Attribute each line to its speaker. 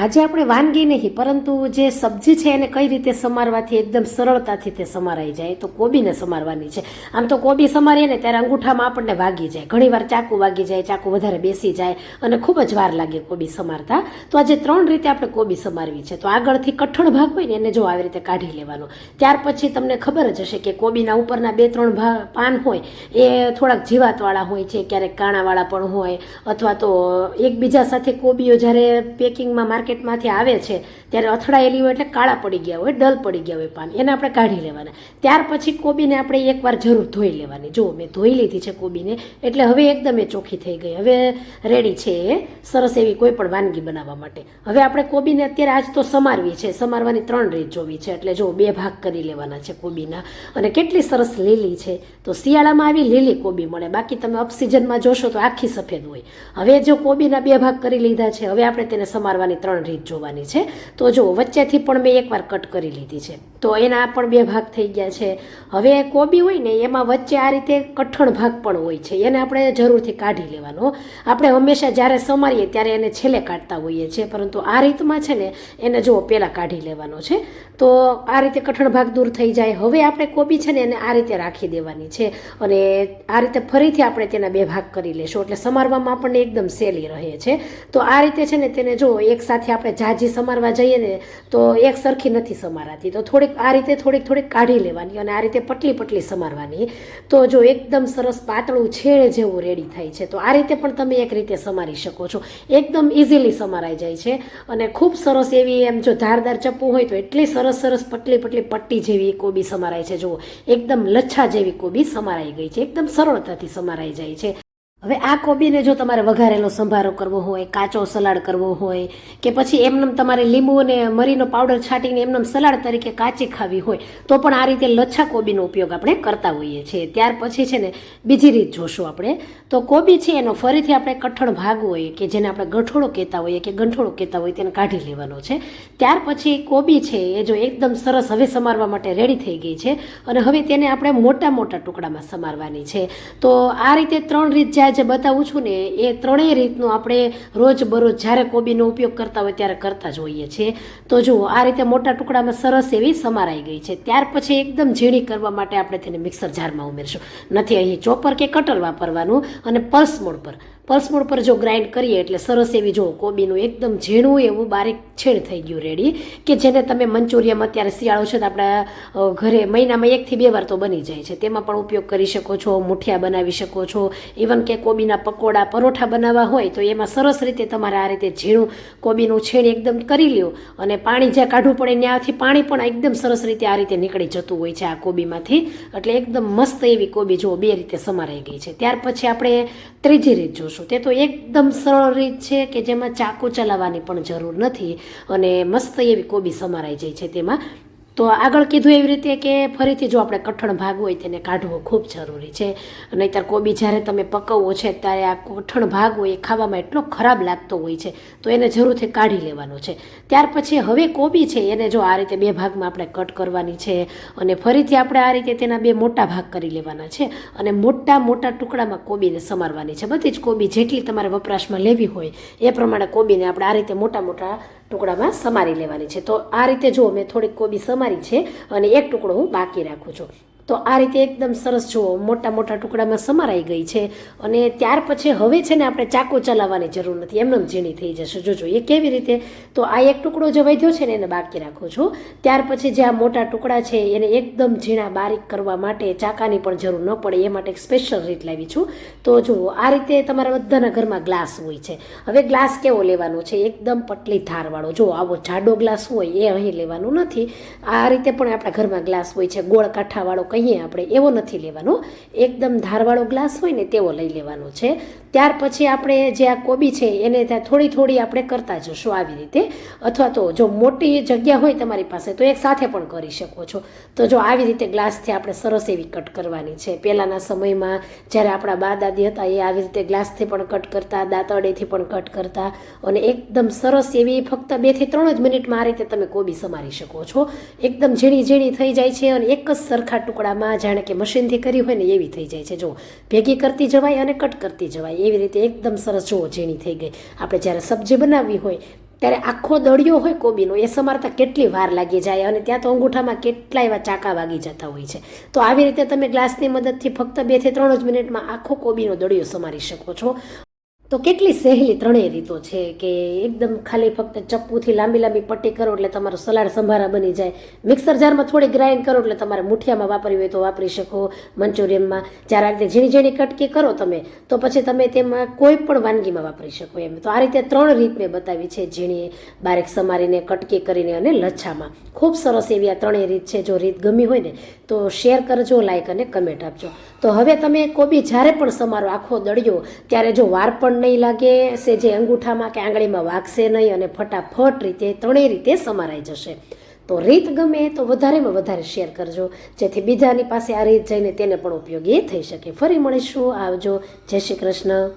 Speaker 1: આજે આપણે વાનગી નહીં, પરંતુ જે સબ્જી છે એને કઈ રીતે સમારવાથી એકદમ સરળતાથી તે સમારાઈ જાય તો કોબીને સમારવાની છે. આમ તો કોબી સમારીએ ને ત્યારે અંગૂઠામાં આપણને વાગી જાય. ઘણીવાર ચાકુ વાગી જાય, ચાકુ વધારે બેસી જાય અને ખૂબ જ વાર લાગે કોબી સમારતા. તો આજે ત્રણ રીતે આપણે કોબી સમારવી છે. તો આગળથી કઠણ ભાગ હોય ને, એને જો આવી રીતે કાઢી લેવાનો. ત્યાર પછી તમને ખબર જ હશે કે કોબીના ઉપરના બે, ત્રણ ભાગ પાન હોય, એ થોડાક જીવાતવાળા હોય છે, ક્યારેક કાણાવાળા પણ હોય, અથવા તો એકબીજા સાથે કોબીઓ જ્યારે પેકિંગમાં માર્કેટમાંથી આવે છે, ત્યારે અથડાયેલી હોય એટલે કાળા પડી ગયા હોય, ડલ પડી ગયા હોય પાન, એને આપણે કાઢી લેવાના. ત્યાર પછી કોબીને આપણે એકવાર જરૂર ધોઈ લેવાની. જો મેં ધોઈ લીધી છે કોબીને, એટલે હવે એકદમ એ ચોખ્ખી થઈ ગઈ. હવે રેડી છે એ સરસ એવી કોઈ પણ વાનગી બનાવવા માટે. હવે આપણે કોબીને અત્યારે આજ તો સમારવી છે. સમારવાની ત્રણ રીત જોવી છે. એટલે જો બે ભાગ કરી લેવાના છે કોબીના. અને કેટલી સરસ લીલી છે. તો શિયાળામાં આવી લીલી કોબી મળે. બાકી તમે અપ સિઝનમાં જોશો તો આખી સફેદ હોય. હવે જો કોબીના બે ભાગ કરી લીધા છે, હવે આપણે તેને સમારવાની ત્રણ રીત જોવાની છે. તો જો વચ્ચેથી પણ મેં એકવાર કટ કરી લીધી છે. તો એના પણ બે ભાગ થઈ ગયા છે. હવે કોબી હોય ને, એમાં વચ્ચે આ રીતે કઠણ ભાગ પણ હોય છે. એને આપણે જરૂરથી કાઢી લેવાનો. આપણે હંમેશા જ્યારે સમારીએ ત્યારે એને છેલ્લે કાઢતા હોઈએ છીએ. પરંતુ આ રીતમાં છે ને, એને જો પહેલાં કાઢી લેવાનો છે. તો આ રીતે કઠણ ભાગ દૂર થઈ જાય. હવે આપણે કોબી છે ને, એને આ રીતે રાખી દેવાની છે. અને આ રીતે ફરીથી આપણે તેના બે ભાગ કરી લેશું. એટલે સમારવામાં આપણને એકદમ સહેલી રહે છે. તો આ રીતે છે ને, તેને જો એક સાથે આપણે જાજી સમારવા જઈએ ને, તો એક સરખી નથી સમારાતી. તો થોડીક આ રીતે થોડીક થોડીક કાઢી લેવાની અને આ રીતે પટલી પટલી સમારવાની. તો જો એકદમ સરસ પાતળું છેડ જેવું રેડી થાય છે, તો આ રીતે પણ તમે એક રીતે સમારી શકો છો. એકદમ ઇઝીલી સમારાઈ જાય છે અને ખૂબ સરસ એવી એમ જો ધારદાર ચપ્પુ હોય તો એટલી સરસ સરસ પટલી પટલી પટ્ટી જેવી કોબી સમારાય છે. જુઓ, એકદમ લચ્છા જેવી કોબી સમારાઈ ગઈ છે. એકદમ સરળતાથી સમારાઈ જાય છે. હવે આ કોબીને જો તમારે વઘારેલો સંભારો કરવો હોય, કાચો સલાડ કરવો હોય, કે પછી એમનેમ તમારે લીંબુ અને મરીનો પાવડર છાંટીને એમનેમ સલાડ તરીકે કાચી ખાવી હોય, તો પણ આ રીતે લચ્છા કોબીનો ઉપયોગ આપણે કરતા હોઈએ છીએ. ત્યાર પછી છે ને બીજી રીત જોશું આપણે. તો કોબી છે એનો ફરીથી આપણે કઠણ ભાગ હોય કે જેને આપણે ગઠોળો કહેતા હોઈએ કે ગંઠોળો કહેતા હોઈએ તેને કાઢી લેવાનો છે. ત્યાર પછી કોબી છે એ જો એકદમ સરસ હવે સમારવા માટે રેડી થઈ ગઈ છે અને હવે તેને આપણે મોટા મોટા ટુકડામાં સમારવાની છે. તો આ રીતે ત્રણ રીત જ્યાં જે બતાવું છું ને, એ ત્રણેય રીતનો આપણે રોજ બરોજ જ્યારે કોબીનો ઉપયોગ કરતા હોય ત્યારે કરતા જ હોઈએ છીએ. તો જુઓ, આ રીતે મોટા ટુકડામાં સરસ એવી સમારાઈ ગઈ છે. ત્યાર પછી એકદમ ઝીણી કરવા માટે આપણે તેને મિક્સર જારમાં ઉમેરશું. નથી અહીં ચોપર કે કટર વાપરવાનું અને પલ્સ મોડ પર. પલ્સ મોડ પર જો ગ્રાઇન્ડ કરીએ એટલે સરસ એવી જો કોબીનું એકદમ ઝીણું એવું બારીક છેડ થઈ ગયું રેડી કે જેને તમે મંચુરિયામાં અત્યારે શિયાળો છે તો આપણા ઘરે મહિનામાં એકથી બે વાર તો બની જાય છે. તેમાં પણ ઉપયોગ કરી શકો છો, મુઠિયા બનાવી શકો છો. ઇવન કે કોબીના પકોડા, પરોઠા બનાવવા હોય તો એમાં સરસ રીતે તમારે આ રીતે ઝીણું કોબીનું છેણ એકદમ કરી લ્યો. અને પાણી જ્યાં કાઢવું પડે ત્યાંથી પાણી પણ એકદમ સરસ રીતે આ રીતે નીકળી જતું હોય છે આ કોબીમાંથી. એટલે એકદમ મસ્ત એવી કોબી જુઓ બે રીતે સમારાઈ ગઈ છે. ત્યાર પછી આપણે ત્રીજી રીત જોશું. તે તો એકદમ સરળ રીત છે કે જેમાં ચાકુ ચલાવવાની પણ જરૂર નથી અને મસ્ત એવી કોબી સમારાઈ જાય છે તેમાં. તો આગળ કીધું એવી રીતે કે ફરીથી જો આપણે કઠણ ભાગ હોય તેને કાઢવો ખૂબ જરૂરી છે. નહીંતર કોબી જ્યારે તમે પકવવો છે ત્યારે આ કઠણ ભાગ હોય એ ખાવામાં એટલો ખરાબ લાગતો હોય છે તો એને જરૂરથી કાઢી લેવાનો છે. ત્યાર પછી હવે કોબી છે એને જો આ રીતે બે ભાગમાં આપણે કટ કરવાની છે અને ફરીથી આપણે આ રીતે તેના બે મોટા ભાગ કરી લેવાના છે અને મોટા મોટા ટુકડામાં કોબીને સમારવાની છે. બધી જ કોબી જેટલી તમારે વપરાશમાં લેવી હોય એ પ્રમાણે કોબીને આપણે આ રીતે મોટા મોટા ટુકડામાં સમારી લેવાની છે. તો આ રીતે જો મેં થોડીક કોબી સમારી છે અને એક ટુકડો હું બાકી રાખું છું. તો આ રીતે એકદમ સરસ જુઓ, મોટા મોટા ટુકડામાં સમારાઈ ગઈ છે અને ત્યાર પછી હવે છે ને આપણે ચાકુ ચલાવવાની જરૂર નથી, એમને ઝીણી થઈ જશે. જોજો એ કેવી રીતે? તો આ એક ટુકડો જે વધ્યો છે ને એને બાકી રાખું છું. ત્યાર પછી જે આ મોટા ટુકડા છે એને એકદમ ઝીણા બારીક કરવા માટે ચાકાની પણ જરૂર ન પડે, એ માટે એક સ્પેશિયલ રીત લાવી છું. તો જુઓ, આ રીતે તમારા બધાના ઘરમાં ગ્લાસ હોય છે. હવે ગ્લાસ કેવો લેવાનો છે? એકદમ પટલી ધારવાળો. જો આવો જાડો ગ્લાસ હોય, એ અહીં લેવાનું નથી. આ રીતે પણ આપણા ઘરમાં ગ્લાસ હોય છે, ગોળ કાંઠાવાળો કહીએ આપણે એવો નથી લેવાનો. એકદમ ધારવાળો ગ્લાસ હોય ને તેવો લઈ લેવાનો છે. ત્યાર પછી આપણે જે આ કોબી છે, એને ત્યાં થોડી થોડી આપણે કરતા જશું આવી રીતે. અથવા તો જો મોટી જગ્યા હોય તમારી પાસે, તો એક સાથે પણ કરી શકો છો. તો જો આવી રીતે ગ્લાસથી આપણે સરસ એવી કટ કરવાની છે. પહેલાંના સમયમાં જ્યારે આપણા બા દાદી હતા, એ આવી રીતે ગ્લાસથી પણ કટ કરતા દાંતડેથી પણ કટ કરતા અને એકદમ સરસ એવી ફક્ત બેથી ત્રણ જ મિનિટમાં આ રીતે તમે કોબી સમારી શકો છો. એકદમ ઝીણી ઝીણી થઈ જાય છે અને એક જ સરખા ટુકડામાં જાણે કે મશીનથી કરી હોય ને એવી થઈ જાય છે. જો ભેગી કરતી જવાય અને કટ કરતી જવાય. એવી રીતે એકદમ સરસ જુઓ ઝીણી થઈ ગઈ. આપણે જ્યારે સબ્જી બનાવવી હોય, ત્યારે આખો દળિયો હોય કોબીનો, એ સમારતા કેટલી વાર લાગી જાય અને ત્યાં તો અંગૂઠામાં કેટલા એવા ચાકા વાગી જતા હોય છે. તો આવી રીતે તમે ગ્લાસની મદદથી ફક્ત બેથી ત્રણ જ મિનિટમાં આખો કોબીનો દળિયો સમારી શકો છો. તો કેટલી સહેલી ત્રણેય રીતો છે કે એકદમ ખાલી ફક્ત ચપ્પુથી લાંબી લાંબી પટ્ટી કરો એટલે તમારો સલાડ સંભારા બની જાય. મિક્સર જારમાં થોડી ગ્રાઇન્ડ કરો એટલે તમારે મુઠિયામાં વાપરવી હોય તો વાપરી શકો. મંચુરિયનમાં જ્યારે આ રીતે ઝીણી ઝીણી કટકી કરો તમે, તો પછી તમે તેમાં કોઈ પણ વાનગીમાં વાપરી શકો એમ. તો આ રીતે ત્રણ રીત મેં બતાવી છે ઝીણી, બારીક સમારીને, કટકી કરીને અને લચ્છામાં. ખૂબ સરસ એવી આ ત્રણેય રીત છે. જો રીત ગમી હોય ને, તો શેર કરજો લાઇક અને કમેન્ટ આપજો. તો હવે તમે કોબી જ્યારે પણ સમારો આખો દળ્યો, ત્યારે જો વાર પણ નહીં લાગે છે જે અંગૂઠામાં કે આંગળીમાં વાગશે નહીં અને ફટાફટ રીતે, ત્રણેય રીતે સમારાઈ જશે. તો રીત ગમે તો વધારેમાં વધારે શેર કરજો. જેથી બીજાની પાસે આ રીત જઈને તેને પણ ઉપયોગી થઈ શકે. ફરી મળીશું. આવજો. જય શ્રી કૃષ્ણ.